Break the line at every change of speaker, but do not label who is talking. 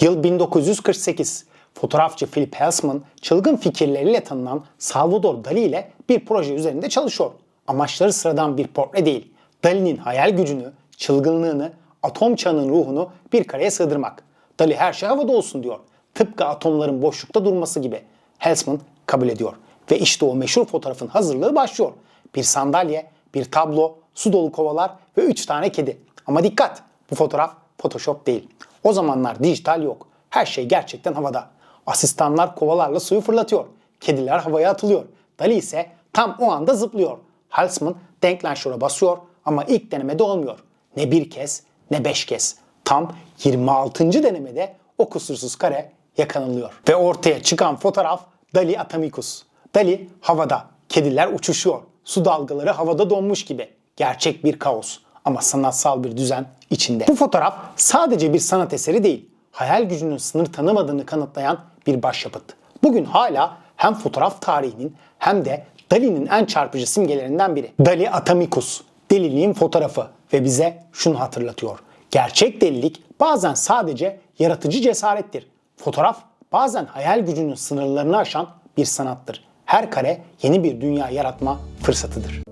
Yıl 1948. Fotoğrafçı Philip Helsman çılgın fikirleriyle tanınan Salvador Dali ile bir proje üzerinde çalışıyor. Amaçları sıradan bir portre değil. Dali'nin hayal gücünü, çılgınlığını, atom çağının ruhunu bir kareye sığdırmak. Dali her şey havada olsun diyor. Tıpkı atomların boşlukta durması gibi. Helsman kabul ediyor. Ve işte o meşhur fotoğrafın hazırlığı başlıyor. Bir sandalye, bir tablo, su dolu kovalar ve 3 tane kedi. Ama dikkat! Bu fotoğraf Photoshop değil. O zamanlar dijital yok. Her şey gerçekten havada. Asistanlar kovalarla suyu fırlatıyor. Kediler havaya atılıyor. Dali ise tam o anda zıplıyor. Halsman denklenşöre basıyor ama ilk denemede olmuyor. Ne bir kez ne beş kez. Tam 26. denemede o kusursuz kare yakalanılıyor. Ve ortaya çıkan fotoğraf Dali Atomicus. Dali havada, kediler uçuşuyor. Su dalgaları havada donmuş gibi. Gerçek bir kaos ama sanatsal bir düzen içinde. Bu fotoğraf sadece bir sanat eseri değil, hayal gücünün sınır tanımadığını kanıtlayan bir başyapıt. Bugün hala hem fotoğraf tarihinin hem de Dali'nin en çarpıcı simgelerinden biri. Dali Atomicus, deliliğin fotoğrafı ve bize şunu hatırlatıyor. Gerçek delilik bazen sadece yaratıcı cesarettir. Fotoğraf bazen hayal gücünün sınırlarını aşan bir sanattır. Her kare yeni bir dünya yaratma fırsatıdır.